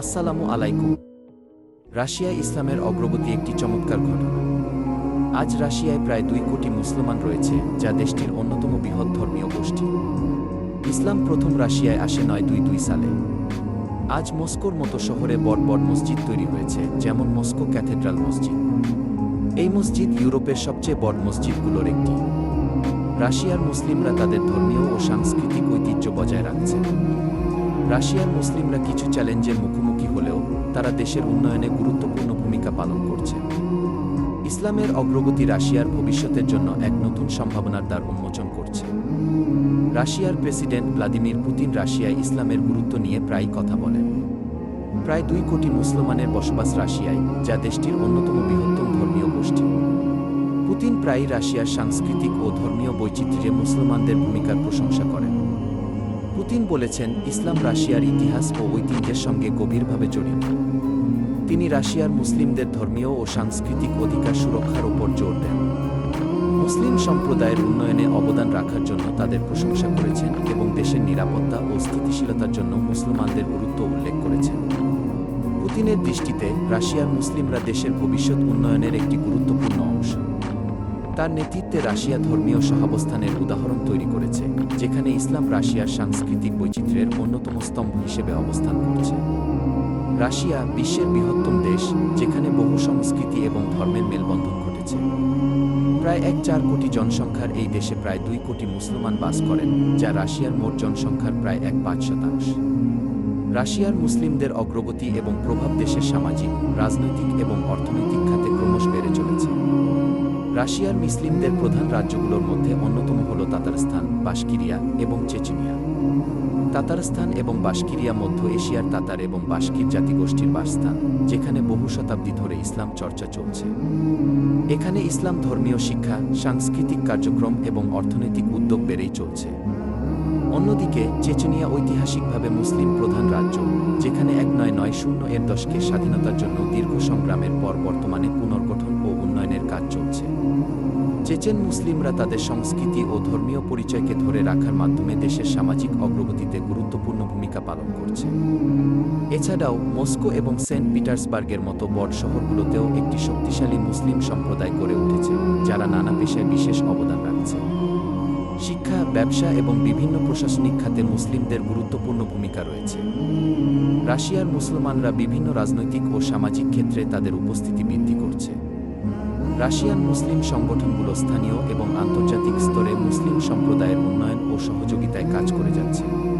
আসসালামু আলাইকুম। রাশিয়া ইসলামের অগ্রগতি একটি চমৎকার ঘটনা। আজ রাশিয়ায় প্রায় দুই কোটি মুসলমান রয়েছে, যা দেশটির অন্যতম বৃহৎ ধর্মীয় গোষ্ঠী। ইসলাম প্রথম রাশিয়ায় আসে নয় দুই দুই সালে। আজ মস্কোর মতো শহরে বড় মসজিদ তৈরি হয়েছে, যেমন মস্কো ক্যাথেড্রাল মসজিদ। এই মসজিদ ইউরোপের সবচেয়ে বড় মসজিদগুলোর একটি। রাশিয়ার মুসলিমরা তাদের ধর্মীয় ও সাংস্কৃতিক ঐতিহ্য বজায় রাখছে। রাশিয়ার মুসলিমরা কিছু চ্যালেঞ্জের মুখোমুখি হলেও তারা দেশের উন্নয়নে গুরুত্বপূর্ণ ভূমিকা পালন করছে। ইসলামের অগ্রগতি রাশিয়ার ভবিষ্যতের জন্য এক নতুন সম্ভাবনার দ্বার উন্মোচন করছে। রাশিয়ার প্রেসিডেন্ট ভ্লাদিমির পুতিন রাশিয়ায় ইসলামের গুরুত্ব নিয়ে প্রায়ই কথা বলেন। প্রায় দুই কোটি মুসলমানের বসবাস রাশিয়ায়, যা দেশটির অন্যতম বৃহত্তম ধর্মীয় গোষ্ঠী। পুতিন প্রায়ই রাশিয়ার সাংস্কৃতিক ও ধর্মীয় বৈচিত্র্যে মুসলমানদের ভূমিকার প্রশংসা করেন। পুতিন বলেছেন, ইসলাম রাশিয়ার ইতিহাস ও ঐতিহ্যের সঙ্গে গভীরভাবে জড়িত। তিনি রাশিয়ার মুসলিমদের ধর্মীয় ও সাংস্কৃতিক অধিকার সুরক্ষার উপর জোর দেন। মুসলিম সম্প্রদায়ের উন্নয়নে অবদান রাখার জন্য তাদের প্রশংসা করেছেন এবং দেশের নিরাপত্তা ও স্থিতিশীলতার জন্য মুসলমানদের গুরুত্ব উল্লেখ করেছেন। পুতিনের দৃষ্টিতে রাশিয়ার মুসলিমরা দেশের ভবিষ্যৎ উন্নয়নের একটি গুরুত্বপূর্ণ অংশ। তার নেতৃত্বে রাশিয়া ধর্মীয় সহাবস্থানের উদাহরণ তৈরি করেছে, যেখানে ইসলাম রাশিয়ার সাংস্কৃতিক বৈচিত্র্যের অন্যতম স্তম্ভ হিসেবে অবস্থান করছে। রাশিয়া বিশ্বের বৃহত্তম দেশ, যেখানে বহু সংস্কৃতি এবং ধর্মের মেলবন্ধন ঘটেছে। প্রায় এক চার কোটি জনসংখ্যার এই দেশে প্রায় দুই কোটি মুসলমান বাস করেন, যা রাশিয়ার মোট জনসংখ্যার প্রায় এক পাঁচ শতাংশ। রাশিয়ার মুসলিমদের অগ্রগতি এবং প্রভাব দেশের সামাজিক, রাজনৈতিক এবং অর্থনৈতিক খাতে ক্রমশ বেড়ে চলেছে। রাশিয়ার মুসলিমদের প্রধান রাজ্যগুলোর মধ্যে অন্যতম হল তাতারস্তান বাশকিরিয়া এবং চেচনিয়া। তাতারস্তান এবং বাশকিরিয়া মধ্য এশিয়ার তাতার এবং বাশকির জাতিগোষ্ঠীর বাসস্থান, যেখানে বহু শতাব্দী ধরে ইসলাম চর্চা চলছে। এখানে ইসলাম ধর্মীয় শিক্ষা, সাংস্কৃতিক কার্যক্রম এবং অর্থনৈতিক উদ্যোগ বেড়েই চলছে। অন্যদিকে, চেচনিয়া ঐতিহাসিকভাবে মুসলিম প্রধান রাজ্য, যেখানে এক নয় নয় শূন্য এর দশকে স্বাধীনতার জন্য দীর্ঘ সংগ্রামের পর বর্তমানে পুনর্গঠন চেচেন মুসলিমরা তাদের সংস্কৃতি ও ধর্মীয় পরিচয়কে ধরে রাখার মাধ্যমে দেশের সামাজিক অগ্রগতিতে গুরুত্বপূর্ণ ভূমিকা পালন করছে। এছাড়াও, মস্কো এবং সেন্ট পিটার্সবার্গের মতো বড় শহরগুলোতেও একটি শক্তিশালী মুসলিম সম্প্রদায় গড়ে উঠেছে, যারা নানা পেশায় বিশেষ অবদান রাখছে। শিক্ষা, ব্যবসা এবং বিভিন্ন প্রশাসনিক খাতে মুসলিমদের গুরুত্বপূর্ণ ভূমিকা রয়েছে। রাশিয়ার মুসলমানরা বিভিন্ন রাজনৈতিক ও সামাজিক ক্ষেত্রে তাদের উপস্থিতি বৃদ্ধি করছে। রাশিয়ান মুসলিম সংগঠনগুলো স্থানীয় এবং আন্তর্জাতিক স্তরে মুসলিম সম্প্রদায়ের উন্নয়ন ও সহযোগিতায় কাজ করে যাচ্ছে।